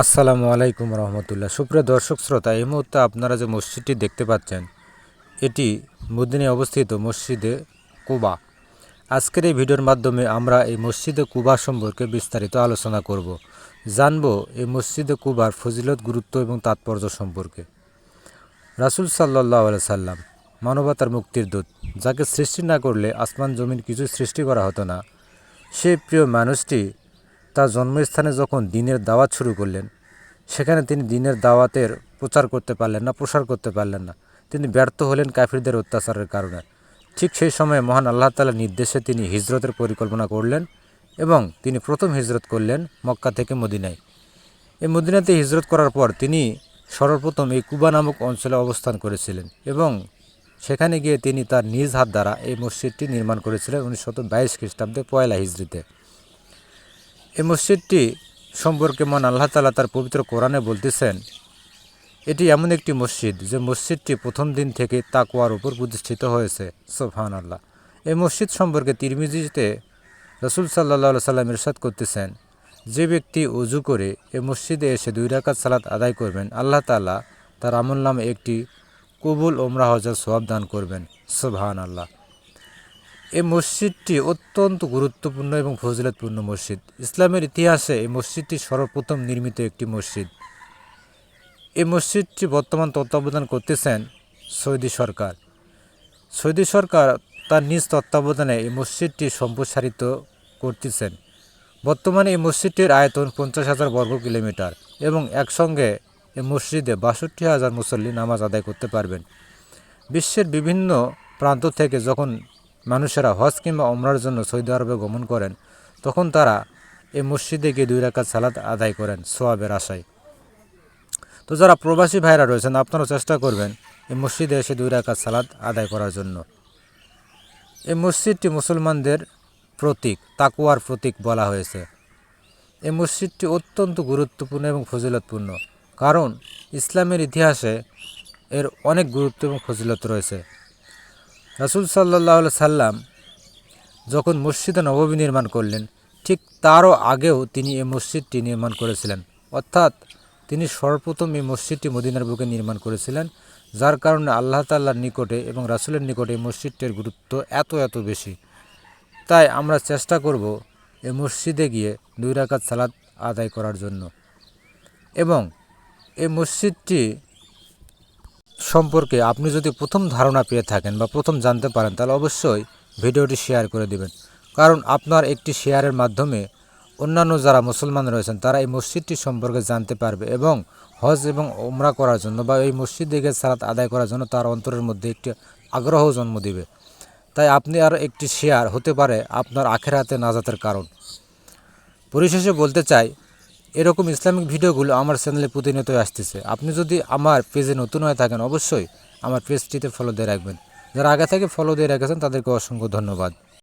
আসসালামু আলাইকুম রহমতুল্লাহ। সুপ্রিয় দর্শক শ্রোতা, এই মুহূর্তে আপনারা যে মসজিদটি দেখতে পাচ্ছেন, এটি মদিনে অবস্থিত মসজিদে কুবা। আজকের এই ভিডিওর মাধ্যমে আমরা এই মসজিদে কুবা সম্পর্কে বিস্তারিত আলোচনা করব। জানব এই মসজিদে কুবার ফজিলত, গুরুত্ব এবং তাৎপর্য সম্পর্কে। রাসুল সাল্লাহ সাল্লাম মানবতার মুক্তির দূত, যাকে সৃষ্টি না করলে আসমান জমিন কিছু সৃষ্টি করা হতো না। সেই প্রিয় মানুষটি তার জন্মস্থানে যখন দিনের দাওয়াত শুরু করলেন, সেখানে তিনি দিনের দাওয়াতের প্রচার করতে পারলেন না, প্রসার করতে পারলেন না। তিনি ব্যর্থ হলেন কাফিরদের অত্যাচারের কারণে। ঠিক সেই সময়ে মহান আল্লাহ তালার নির্দেশে তিনি হিজরতের পরিকল্পনা করলেন এবং তিনি প্রথম হিজরত করলেন মক্কা থেকে মদিনায়। এই মদিনাতে হিজরত করার পর তিনি সর্বপ্রথম এই কুবা নামক অঞ্চলে অবস্থান করেছিলেন এবং সেখানে গিয়ে তিনি তার নিজ হাত দ্বারা এই মসজিদটি নির্মাণ করেছিলেন উনিশশো বাইশ খ্রিস্টাব্দে পয়লা হিজড়িতে এই মসজিদটি সম্পর্কে মন আল্লাহ তালা তার পবিত্র কোরআনে বলতেছেন, এটি এমন একটি মসজিদ যে মসজিদটি প্রথম দিন থেকে তাকুয়ার উপর প্রতিষ্ঠিত হয়েছে। সোফান আল্লাহ এই মসজিদ সম্পর্কে তিরমিজিতে রসুল সাল্লা সাল্লাম ইরশাদ করতেছেন, যে ব্যক্তি উজু করে এ মসজিদে এসে দুই রাকাত সালাত আদায় করবেন, আল্লাহ তালা তার আমল নামে একটি কবুল ওমরা হজার সোয়াব দান করবেন। সোভান আল্লাহ এই মসজিদটি অত্যন্ত গুরুত্বপূর্ণ এবং ফজিলতপূর্ণ মসজিদ। ইসলামের ইতিহাসে এই মসজিদটি সর্বপ্রথম নির্মিত একটি মসজিদ। এই মসজিদটি বর্তমান তত্ত্বাবধান করতেছেন সৌদি সরকার। সৌদি সরকার তার নিজ তত্ত্বাবধানে এই মসজিদটি সম্প্রসারিত করতেছেন। বর্তমানে এই মসজিদটির আয়তন পঞ্চাশ হাজার বর্গ কিলোমিটার এবং একসঙ্গে এই মসজিদে বাষট্টি হাজার মুসল্লি নামাজ আদায় করতে পারবেন। বিশ্বের বিভিন্ন প্রান্ত থেকে যখন মানুষেরা হজ কিংবা ওমরার জন্য সৌদি আরবে গমন করেন, তখন তারা এই মসজিদে গিয়ে দুই রাকাত সালাদ আদায় করেন সোয়াবের আশায়। তো যারা প্রবাসী ভাইরা রয়েছেন, আপনারাও চেষ্টা করবেন এই মসজিদে এসে দুই রাকাত সালাদ আদায় করার জন্য। এই মসজিদটি মুসলমানদের প্রতীক তাকুয়ার প্রতীক বলা হয়েছে। এই মসজিদটি অত্যন্ত গুরুত্বপূর্ণ এবং ফজিলতপূর্ণ, কারণ ইসলামের ইতিহাসে এর অনেক গুরুত্ব এবং ফজিলত রয়েছে। রাসুল সাল্লাহ সাল্লাম যখন মসজিদে নববী নির্মাণ করলেন, ঠিক তারও আগেও তিনি এই মসজিদটি নির্মাণ করেছিলেন। অর্থাৎ তিনি সর্বপ্রথম এই মসজিদটি মদিনার বুকে নির্মাণ করেছিলেন, যার কারণে আল্লাহ তাল্লার নিকটে এবং রাসুলের নিকটে এই মসজিদটির গুরুত্ব এত এত বেশি। তাই আমরা চেষ্টা করব এই মসজিদে গিয়ে দুই রাকাত সালাদ আদায় করার জন্য। এবং এই মসজিদটি সম্পর্কে আপনি যদি প্রথম ধারণা পেয়ে থাকেন বা প্রথম জানতে পারেন, তাহলে অবশ্যই ভিডিওটি শেয়ার করে দিবেন। কারণ আপনার একটি শেয়ারের মাধ্যমে অন্যান্য যারা মুসলমান রয়েছেন, তারা এই মসজিদটি সম্পর্কে জানতে পারবে এবং হজ এবং ওমরা করার জন্য বা এই মসজিদ দিকে সালাত আদায় করার জন্য তার অন্তরের মধ্যে একটি আগ্রহ জন্ম দিবে। তাই আপনি আর একটি শেয়ার হতে পারে আপনার আখের হাতে নাজাতের কারণ। পরিশেষে বলতে চাই এরকম ইসলামিক ভিডিওগুলো আমার চ্যানেলে প্রতিনিয়তই আসতেছে। আপনি যদি আমার পেজে নতুন হয়ে থাকেন, অবশ্যই আমার পেজটিতে ফলো দিয়ে রাখবেন। যারা আগে থেকে ফলো দিয়ে রেখেছেন, তাদেরকে অসংখ্য ধন্যবাদ।